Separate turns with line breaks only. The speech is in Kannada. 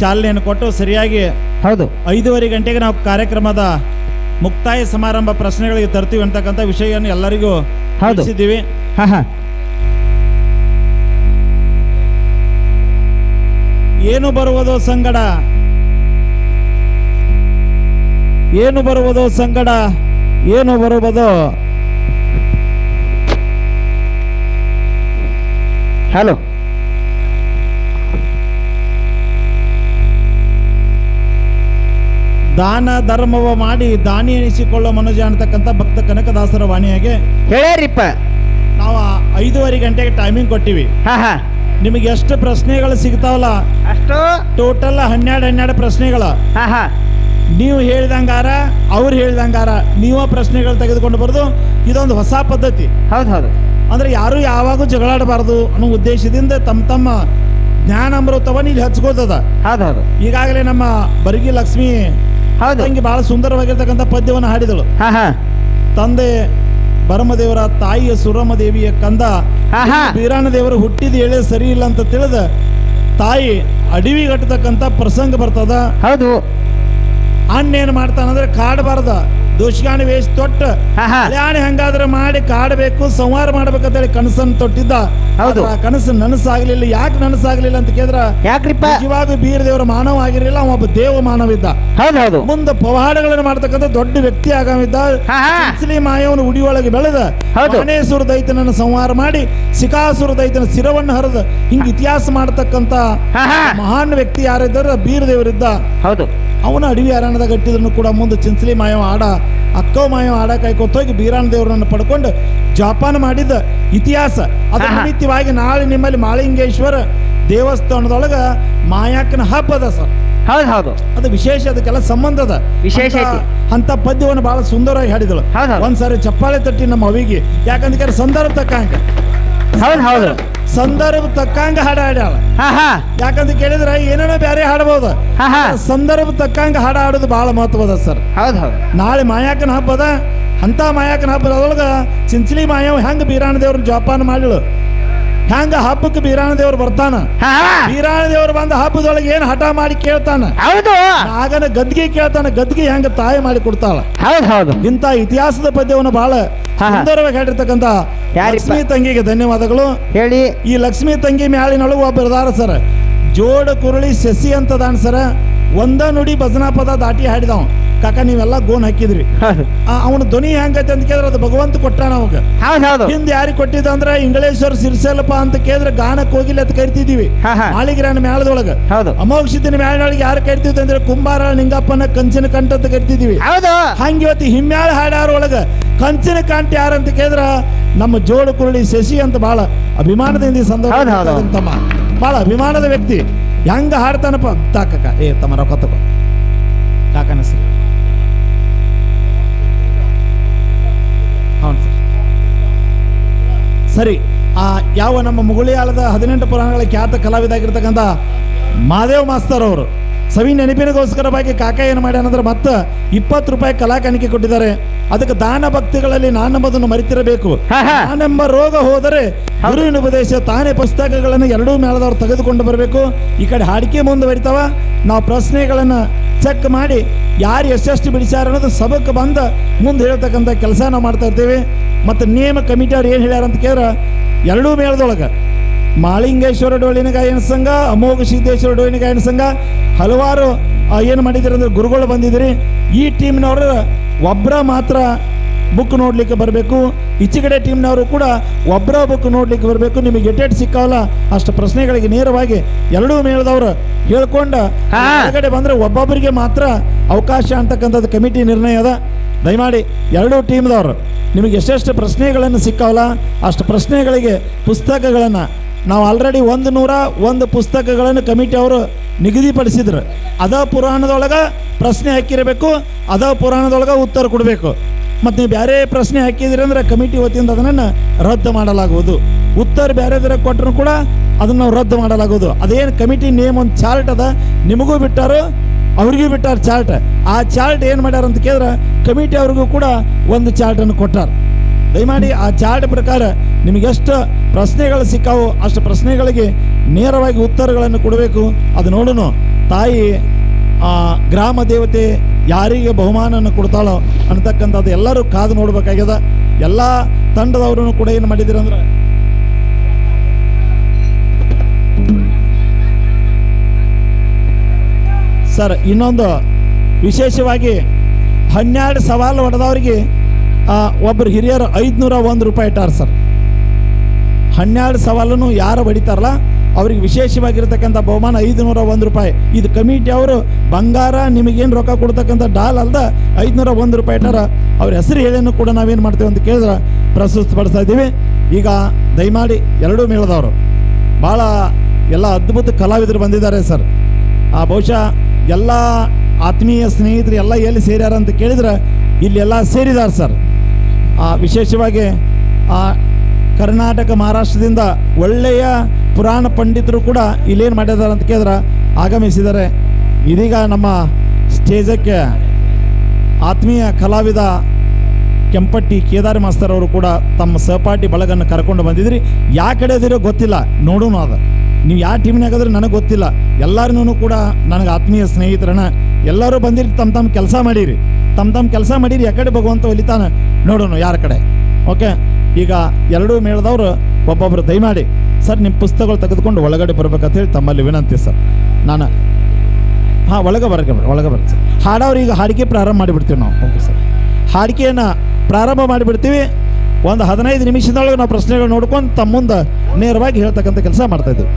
ಚಾಲನೆಯನ್ನು ಕೊಟ್ಟು ಸರಿಯಾಗಿ
ಹೌದು.
ಐದೂವರೆ ಗಂಟೆಗೆ ನಾವು ಕಾರ್ಯಕ್ರಮದ ಮುಕ್ತಾಯ ಸಮಾರಂಭ ಪ್ರಶ್ನೆಗಳಿಗೆ ತರ್ತೀವಿ ಅಂತಕ್ಕಂಥ ವಿಷಯವನ್ನು ಎಲ್ಲರಿಗೂ. ತಿಳಿಸಿದ್ದೀವಿ. ಏನು ಬರುವುದೋ ಸಂಗಡ? ಏನು ಬರುವುದೋ ಸಂಗಡ? ಏನು ಬರುವುದೋ?
ಹಲೋ.
ದಾನ ಧರ್ಮವ ಮಾಡಿ ದಾನಿ ಎನಿಸಿಕೊಳ್ಳೋ ಮನುಜ ಅಂತಕ್ಕಂಥ ಭಕ್ತ ಕನಕದಾಸರ ವಾಣಿಯಾಗೆ
ಹೇಳ್ಯಾರಿಪ್ಪ.
ನಾವು ಐದೂವರೆ ಗಂಟೆಗೆ ಟೈಮಿಂಗ್ ಕೊಟ್ಟಿವಿ.
ಹಾ ಹಾ.
ನಿಮಗೆ ಎಷ್ಟು ಪ್ರಶ್ನೆಗಳು ಸಿಗ್ತಾವಲ್ಲ?
ಅಷ್ಟು?
ಟೋಟಲ್ ಹನ್ನೆರಡು ಹನ್ನೆರಡು ಪ್ರಶ್ನೆಗಳು.
ಹಾ ಹಾ.
ನೀವು ಹೇಳಿದಂಗಾರ ಅವ್ರು ಹೇಳಿದಂಗಾರ ನೀವ ಪ್ರಶ್ನೆಗಳು ತೆಗೆದುಕೊಂಡು ಬರೋದು ಇದೊಂದು ಹೊಸ ಪದ್ಧತಿ.
ಹೌದು ಹೌದು.
ಅಂದ್ರೆ ಯಾರು ಯಾವಾಗೂ ಜಗಳಾಡಬಾರದು ಅನ್ನೋ ಉದ್ದೇಶದಿಂದ ತಮ್ಮ ತಮ್ಮ ಜ್ಞಾನ ಅಮೃತವನ್ನು ಇಲ್ಲಿ ಹಚ್ಕೋತದ.
ಹೌದು ಹೌದು.
ಈಗಾಗಲೇ ನಮ್ಮ ಬರಗಿ ಲಕ್ಷ್ಮಿ
ಹೌದು.
ತಂಗಿ ಬಹಳ ಸುಂದರವಾಗಿರ್ತಕ್ಕಂಥ ಪದ್ಯವನ್ನು ಹಾಡಿದಳು.
ಹಾ ಹಾ.
ತಂದೆ ಭರಮದೇವರ ತಾಯಿಯ ಸುರಮದೇವಿಯ ಕಂದ ಬೀರಾಣ ದೇವರು ಹುಟ್ಟಿದ ಎಳೆ ಸರಿ ಇಲ್ಲ ಅಂತ ತಿಳಿದ ತಾಯಿ ಅಡಿವಿ ಕಟ್ಟತಕ್ಕಂಥ ಪ್ರಸಂಗ ಬರ್ತದ.
ಹೌದು.
ಅಣ್ಣ ಏನ್ ಮಾಡ್ತಾನಂದ್ರೆ ಕಾಡಬಾರ್ದ. ದುಷ್ಗಾಣಿ ವೇಷ ತೊಟ್ಟು. ಕಲ್ಯಾಣಿ ಹೆಂಗಾದ್ರೆ ಮಾಡಿ ಕಾಡಬೇಕು ಸಂಹಾರ ಮಾಡ್ಬೇಕಂತೇಳಿ ಕನಸನ್ನು ತೊಟ್ಟಿದ್ದ.
ಹೌದು.
ಕನಸು ನನಸಾಗ್ಲಿಲ್ಲ. ಯಾಕೆ ನನಸಾಗ್ಲಿಲ್ಲ ಅಂತ ಕೇಳಿದ್ರ?
ಯಾಕ್ರಿಪ್ಪ?
ನಿಜವಾಗ ಬೀರ ದೇವರ ಮಾನವ ಆಗಿರಲಿಲ್ಲ ಅವ ಒಬ್ಬ ದೇವ ಮಾನವ ಇದ್ದ
ಹೌದು ಹೌದು.
ಮುಂದೆ ಪವಾಡಗಳನ್ನು ಮಾಡ್ತಕ್ಕಂಥ ದೊಡ್ಡ ವ್ಯಕ್ತಿ ಆಗಮಿದ್ದ. ಚಿಂಚಲಿ ಮಾಯವನ ಉಡಿಯೊಳಗೆ ಬೆಳೆದ. ಮಾನೇಶ್ವರ ದೈತನನ್ನು ಸಂಹಾರ ಮಾಡಿ ಸಿಕಾಸುರ ದೈತನ ಶಿರವನ್ನು ಹರಿದ ಹಿಂಗ್ ಇತಿಹಾಸ ಮಾಡತಕ್ಕಂತ ಮಹಾನ್ ವ್ಯಕ್ತಿ ಯಾರಿದ್ದಾರೆ? ಬೀರ ದೇವರಿದ್ದ.
ಹೌದು.
ಅವನ ಅಡವಿ ಅರಣ್ಯದಾಗ ಗಟ್ಟಿದ್ರು ಕೂಡ ಮುಂದೆ ಚಿಂಚಲಿ ಮಾಯವ ಆಡ ಅಕ್ಕವ ಮಾಯವ ಆಡ ಕೈ ಹೋಗಿ ಬೀರಾಣ ದೇವರನ್ನು ಪಡ್ಕೊಂಡು ಜೋಪಾನ ಮಾಡಿದ ಇತಿಹಾಸ.
ಅದು.
ನಿಮಿತ್ತವಾಗಿ ನಾಳೆ ನಿಮ್ಮಲ್ಲಿ ಮಾಳಿಂಗೇಶ್ವರ ದೇವಸ್ಥಾನದೊಳಗ ಮಾಯಾಕನ ಹಬ್ಬ ಅದ ಸರ್.
ಹೌದು ಹೌದು.
ಅದು ವಿಶೇಷ ಅದಕ್ಕೆಲ್ಲ ಸಂಬಂಧ ಅದ.
ವಿಶೇಷ
ಅಂತ- ಪದ್ಯವನ್ನು ಬಹಳ ಸುಂದರವಾಗಿ ಹಾಡಿದಳು. ಒಂದ್ಸರಿ ಚಪ್ಪಾಳೆ ತಟ್ಟಿ ನಮ್ಮ ಅವಿಗೆ. ಯಾಕಂದ್ರೆ ಸಂದರ್ಭ ತಕ್ಕಂಗ
ಹೌದು ಹೌದು.
ಸಂದರ್ಭ ತಕ್ಕಂಗ ಹಾಡ ಹಾಡ್ಯಾಳ.
ಹಾ ಹಾ.
ಯಾಕಂತ ಕೇಳಿದ್ರೆ ಏನೇನೋ ಬೇರೆ ಹಾಡಬಹುದು
ಹಾ ಹಾ.
ಸಂದರ್ಭ ತಕ್ಕಂಗ ಹಾಡ ಹಾಡೋದು ಬಹಳ ಮಹತ್ವದ ಸರ್.
ಹೌದು ಹೌದು.
ನಾಳೆ ಮಾಯಾಕನ ಹಬ್ಬದ ಅಂತ ಮಾಯಾಕನ ಹಬ್ಬದೊಳಗ ಚಿಂಚಲಿ ಮಾಯವ ಹೆಂಗ ಬೀರಾಣ ದೇವ್ರನ್ನ ಜೋಪಾನ ಮಾಡಿಳು. ಹೆಂಗ ಹಬ್ಬಕ್ಕೆ ಬೀರಾಣ ದೇವ್ರು ಬರ್ತಾನ?
ಹಾ ಹಾ.
ಬೀರಾಣ ದೇವ್ರು ಬಂದ ಹಬ್ಬದೊಳಗೆ ಏನು ಹಠ ಮಾಡಿ ಕೇಳ್ತಾನ?
ಹೌದು.
ಆಗನ ಗದ್ಗೆ ಕೇಳ್ತಾನ ಗದ್ಗೆ ಹೆಂಗ ತಾಯಿ ಮಾಡಿ ಕೊಡ್ತಾಳ.
ಹೌದು ಹೌದು.
ಇಂಥ ಇತಿಹಾಸದ ಪದ್ಯವನ್ನು ಬಹಳ
ಹಾ, ಹಾ.
ಸುಂದರವಾಗಿ ಹೇಳಿರ್ತಕ್ಕಂಥ? ಲಕ್ಷ್ಮೀ ತಂಗಿಗೆ ಧನ್ಯವಾದಗಳು.
ಹೇಳಿ.
ಈ ಲಕ್ಷ್ಮಿ ತಂಗಿ ಮ್ಯಾಳಿನೊಳಗೆ ಒಬ್ಬ ಇದಾರ ಸರ್. ಜೋಡ ಕುರುಳಿ ಸಸಿ ಅಂತದಾನ ಸರ. ಒಂದ ನುಡಿ ಭಜನಾ ಪದ ದಾಟಿ ಹಾಡಿದವ. ಕಾಕ ನೀವೆಲ್ಲ ಗೋನ್ ಹಾಕಿದ್ರಿ. ಅವನ ಧ್ವನಿ ಹೆಂಗೈತೆ ಅಂತ ಕೇಳಿದ್ರೆ ಅದು ಭಗವಂತ ಕೊಟ್ಟಾನ ಅವಾಗ.
ಹೌದು
ಯಾರಿಗೆ ಕೊಟ್ಟಿದ್ದ ಅಂದ್ರೆ ಇಂಗಳೇಶ್ವರ ಸಿರ್ಸೆಲಪ್ಪ ಅಂತ ಕೇಳಿದ್ರೆ ಗಾನಕ್ಕೆ ಹೋಗಿಲ್ಲ ಅಂತ
ಕರಿತಿದೀವಿ
ಮಾಳಿಗಿರಾನ ಮ್ಯಾಳದೊಳಗ.
ಹೌದು.
ಅಮೋಕ್ಷಿತಿನ ಮ್ಯಾಳೊಳಗೆ ಯಾರು ಕರಿತಿದ್ವಿ ಅಂದ್ರೆ ಕುಂಬಾರ ನಿಂಗಪ್ಪನ ಕಂಚಿನ ಕಂಠ ಅಂತ
ಕರಿತಿದೀವಿ
ಹಂಗ ಇವತ್ತು ಹಿಮ್ಯಾಳ ಹಾಡಾರ ಒಳಗ ಕಂಚಿನ ಕಂಠ ಯಾರಂತ ಕೇಳಿದ್ರ ನಮ್ಮ ಜೋಡು ಕುರುಳಿ ಶಶಿ ಅಂತ ಬಹಳ ಅಭಿಮಾನದಿಂದ ಈ ಸಂದರ್ಭ. ತಮ್ಮ ಬಹಳ ಅಭಿಮಾನದ ವ್ಯಕ್ತಿ. ಹೆಂಗ ಹಾಡ್ತಾನಪ್ಪ? ತಾಕಕ್ಕ ಏ ತಮ್ಮ ರೊಕ್ಕ ತಗೋ. ಕಾಕನ ಸರ್ ಹೌದು ಸರ್. ಸರಿ ಆ ಯಾವ ನಮ್ಮ ಮುಗುಳಿಯಾಳದ ಹದಿನೆಂಟು ಪುರಾಣಗಳ ಖ್ಯಾತ ಕಲಾವಿದಾಗಿರ್ತಕ್ಕಂಥ ಮಾದೇವ್ ಮಾಸ್ತರ್ ಅವರು ಸವಿ ನೆನಪಿನಗೋಸ್ಕರವಾಗಿ ಕಾಕ ಏನು ಮಾಡ್ಯಾನಂದ್ರೆ ಮತ್ತೆ ಇಪ್ಪತ್ತು ರೂಪಾಯಿ ಕಲಾ ಕಾಣಿಕೆ ಕೊಟ್ಟಿದ್ದಾರೆ. ಅದಕ್ಕೆ ದಾನ ಭಕ್ತಿಗಳಲ್ಲಿ ನಾನೆಂಬುದನ್ನು ಮರಿತಿರಬೇಕು. ನಾನೆಂಬ ರೋಗ ಹೋದರೆ ಗುರುವಿನ ಉಪದೇಶ ತಾನೇ ಪುಸ್ತಕಗಳನ್ನು ಎರಡೂ ಮೇಳದವ್ರು ತೆಗೆದುಕೊಂಡು ಬರಬೇಕು. ಈ ಕಡೆ ಹಾಡಿಕೆ ಮುಂದುವರಿತಾವ. ನಾವು ಪ್ರಶ್ನೆಗಳನ್ನು ಚೆಕ್ ಮಾಡಿ ಯಾರು ಎಷ್ಟೆಷ್ಟು ಬಿಡಿಸ್ಯಾರ ಅನ್ನೋದು ಸಬಕ್ ಬಂದು ಮುಂದೆ ಹೇಳ್ತಕ್ಕಂಥ ಕೆಲಸ ನಾವು ಮಾಡ್ತಾ ಇರ್ತೀವಿ ಮತ್ತು ನೇಮ ಕಮಿಟಿ ಅವ್ರು ಏನು ಹೇಳ್ಯಾರ ಅಂತ ಕೇಳಿದ್ರೆ ಎರಡೂ ಮೇಳದೊಳಗೆ ಮಾಳಿಂಗೇಶ್ವರ ಡೋಳಿನ ಗಾಯನ ಸಂಘ ಅಮೋಘ ಸಿದ್ದೇಶ್ವರ ಡೋಳಿನ ಗಾಯನ ಸಂಘ ಹಲವಾರು ಏನು ಮಾಡಿದಿರಿ ಅಂದ್ರೆ ಗುರುಗಳು ಬಂದಿದ್ದೀರಿ. ಈ ಟೀಮ್ನವರು ಒಬ್ಬರ ಮಾತ್ರ ಬುಕ್ ನೋಡಲಿಕ್ಕೆ ಬರಬೇಕು. ಈಚೆಗಡೆ ಟೀಮ್ನವರು ಕೂಡ ಒಬ್ಬರ ಬುಕ್ ನೋಡಲಿಕ್ಕೆ ಬರಬೇಕು. ನಿಮಗೆ ಎಟೆಟ್ ಸಿಕ್ಕಾವಲ್ಲ ಅಷ್ಟು ಪ್ರಶ್ನೆಗಳಿಗೆ ನೇರವಾಗಿ ಎರಡೂ ಮೇಳದವರು ಹೇಳ್ಕೊಂಡು. ಹೊರಗಡೆ ಬಂದರೆ ಒಬ್ಬೊಬ್ಬರಿಗೆ ಮಾತ್ರ ಅವಕಾಶ ಅಂತಕ್ಕಂಥದ್ದು ಕಮಿಟಿ ನಿರ್ಣಯ ಅದ. ದಯಮಾಡಿ ಎರಡೂ ಟೀಮ್ದವರು ನಿಮಗೆ ಎಷ್ಟೆಷ್ಟು ಪ್ರಶ್ನೆಗಳನ್ನು ಸಿಕ್ಕಾವಲ್ಲ ಅಷ್ಟು ಪ್ರಶ್ನೆಗಳಿಗೆ ಪುಸ್ತಕಗಳನ್ನು ನಾವು ಆಲ್ರೆಡಿ ಒಂದು ನೂರ ಒಂದು ಪುಸ್ತಕಗಳನ್ನು ಕಮಿಟಿ ಅವರು ನಿಗದಿಪಡಿಸಿದ್ರು. ಅದ ಪುರಾಣದೊಳಗೆ ಪ್ರಶ್ನೆ ಹಾಕಿರಬೇಕು, ಅದ ಪುರಾಣದೊಳಗೆ ಉತ್ತರ ಕೊಡಬೇಕು. ಮತ್ತು ನೀವು ಬೇರೆ ಪ್ರಶ್ನೆ ಹಾಕಿದ್ರಿ ಅಂದರೆ ಕಮಿಟಿ ವತಿಯಿಂದ ಅದನ್ನು ರದ್ದು ಮಾಡಲಾಗುವುದು. ಉತ್ತರ ಬೇರೆದರ ಕೊಟ್ಟರು ಕೂಡ ಅದನ್ನು ನಾವು ರದ್ದು ಮಾಡಲಾಗುವುದು. ಅದೇನು ಕಮಿಟಿ ನೇಮ್ ಒಂದು ಚಾರ್ಟ್ ಅದ, ನಿಮಗೂ ಬಿಟ್ಟಾರು, ಅವ್ರಿಗೂ ಬಿಟ್ಟಾರ ಚಾರ್ಟ್. ಆ ಚಾರ್ಟ್ ಏನು ಮಾಡ್ಯಾರ ಅಂತ ಕೇಳಿದ್ರೆ ಕಮಿಟಿ ಅವ್ರಿಗೂ ಕೂಡ ಒಂದು ಚಾರ್ಟನ್ನು ಕೊಟ್ಟಾರ. ದಯಮಾಡಿ ಆ ಚಾರ್ಟ್ ಪ್ರಕಾರ ನಿಮಗೆ ಎಷ್ಟು ಪ್ರಶ್ನೆಗಳು ಸಿಕ್ಕಾವು ಅಷ್ಟು ಪ್ರಶ್ನೆಗಳಿಗೆ ನೇರವಾಗಿ ಉತ್ತರಗಳನ್ನು ಕೊಡಬೇಕು. ಅದು ನೋಡೋಣ ತಾಯಿ ಆ, ಗ್ರಾಮ ದೇವತೆ ಯಾರಿಗೆ ಬಹುಮಾನವನ್ನು ಕೊಡ್ತಾಳೋ ಅನ್ನತಕ್ಕಂಥದ್ದು ಎಲ್ಲರೂ ಕಾದು ನೋಡಬೇಕಾಗ್ಯದ. ಎಲ್ಲ ತಂಡದವರು ಕೂಡ ಏನು ಮಾಡಿದ್ರು ಅಂದ್ರೆ? ಸರ್ ಇನ್ನೊಂದು ವಿಶೇಷವಾಗಿ ಹನ್ನೆರಡು ಸವಾಲು ಹೊಡೆದವ್ರಿಗೆ ಒಬ್ಬರು ಹಿರಿಯರು ಐದುನೂರ ಒಂದು ರೂಪಾಯಿ ಇಟ್ಟಾರ ಸರ್. ಹನ್ನೆರಡು ಸವಾಲನ್ನು ಯಾರು ಹೊಡಿತಾರಲ್ಲ ಅವ್ರಿಗೆ ವಿಶೇಷವಾಗಿರ್ತಕ್ಕಂಥ ಬಹುಮಾನ ಐದುನೂರ ಒಂದು ರೂಪಾಯಿ. ಇದು ಕಮಿಟಿ ಅವರು ಬಂಗಾರ ನಿಮಗೇನು ರೊಕ್ಕ ಕೊಡ್ತಕ್ಕಂಥ ಡಾಲ್ ಅಲ್ದ ಐದುನೂರ ಒಂದು ರೂಪಾಯಿ ಇಟ್ಟಾರ. ಅವ್ರ ಹೆಸರು ಹೇಳೇನು ಕೂಡ ನಾವೇನು ಮಾಡ್ತೇವೆ ಅಂತ ಕೇಳಿದ್ರೆ ಪ್ರಸ್ತುತಪಡಿಸ್ತಾ ಇದ್ದೀವಿ. ಈಗ ದಯಮಾಡಿ ಎರಡೂ ಮೇಳದವರು. ಭಾಳ ಎಲ್ಲ ಅದ್ಭುತ ಕಲಾವಿದರು ಬಂದಿದ್ದಾರೆ ಸರ್. ಆ ಬಹುಶಃ ಎಲ್ಲ ಆತ್ಮೀಯ ಸ್ನೇಹಿತರು ಎಲ್ಲ ಎಲ್ಲಿ ಸೇರ್ಯಾರ ಅಂತ ಕೇಳಿದ್ರೆ ಇಲ್ಲೆಲ್ಲ ಸೇರಿದ್ದಾರೆ ಸರ್. ಆ, ವಿಶೇಷವಾಗಿ ಆ, ಕರ್ನಾಟಕ, ಮಹಾರಾಷ್ಟ್ರದಿಂದ ಒಳ್ಳೆಯ ಪುರಾಣ ಪಂಡಿತರು ಕೂಡ ಇಲ್ಲೇನು ಮಾಡಿದ್ದಾರೆ ಅಂತ ಕೇಳಿದ್ರೆ ಆಗಮಿಸಿದ್ದಾರೆ. ಇದೀಗ ನಮ್ಮ ಸ್ಟೇಜಕ್ಕೆ ಆತ್ಮೀಯ ಕಲಾವಿದ ಕೆಂಪಟ್ಟಿ ಕೇದಾರಿ ಮಾಸ್ತರ್ ಅವರು ಕೂಡ ತಮ್ಮ ಸಹಪಾಠಿ ಬಳಗನ್ನು ಕರ್ಕೊಂಡು ಬಂದಿದ್ರಿ. ಯಾ ಕಡೆ ಅದಿರೋ ಗೊತ್ತಿಲ್ಲ. ನೋಡೋಣ ಅದು. ನೀವು ಯಾವ ಟೀಮ್ನಾಗ ಅದ್ರೆ ನನಗೆ ಗೊತ್ತಿಲ್ಲ. ಎಲ್ಲರೂ ಕೂಡ ನನಗೆ ಆತ್ಮೀಯ ಸ್ನೇಹಿತರನ್ನ ಎಲ್ಲರೂ ಬಂದಿರಿ ತಮ್ಮ ತಮ್ಮ ಕೆಲಸ ಮಾಡಿರಿ. ತಮ್ಮ ತಮ್ಮ ಕೆಲಸ ಮಾಡಿರಿ ಯಾಕಡೆ ಭಗವಂತ ಒಲಿತಾನೆ. ನೋಡೋಣ ಯಾರ ಕಡೆ. ಓಕೆ? ಈಗ ಎರಡೂ ಮೇಳದವರು ಒಬ್ಬೊಬ್ಬರು ದಯಮಾಡಿ ಸರ್ ನಿಮ್ಮ ಪುಸ್ತಕಗಳು ತೆಗೆದುಕೊಂಡು ಒಳಗಡೆ ಬರ್ಬೇಕಂತ ಹೇಳಿ ತಮ್ಮಲ್ಲಿ ವಿನಂತಿ ಸರ್. ನಾನು ಹಾಂ ಒಳಗೆ ಬರಕ್ಕೆ ಬರ್ ಒಳಗೆ ಬರುತ್ತೆ ಸರ್. ಹಾಡೋರು ಈಗ ಹಾಡಿಕೆ ಪ್ರಾರಂಭ ಮಾಡಿಬಿಡ್ತೀವಿ ನಾವು. Okay sir. ಹಾಡಿಕೆಯನ್ನು ಪ್ರಾರಂಭ ಮಾಡಿಬಿಡ್ತೀವಿ. ಒಂದು ಹದಿನೈದು ನಿಮಿಷದೊಳಗೆ ನಾವು ಪ್ರಶ್ನೆಗಳು ನೋಡ್ಕೊಂಡು ತಮ್ಮ ಮುಂದೆ ನೇರವಾಗಿ ಹೇಳ್ತಕ್ಕಂಥ ಕೆಲಸ ಮಾಡ್ತಾಯಿದ್ದೀವಿ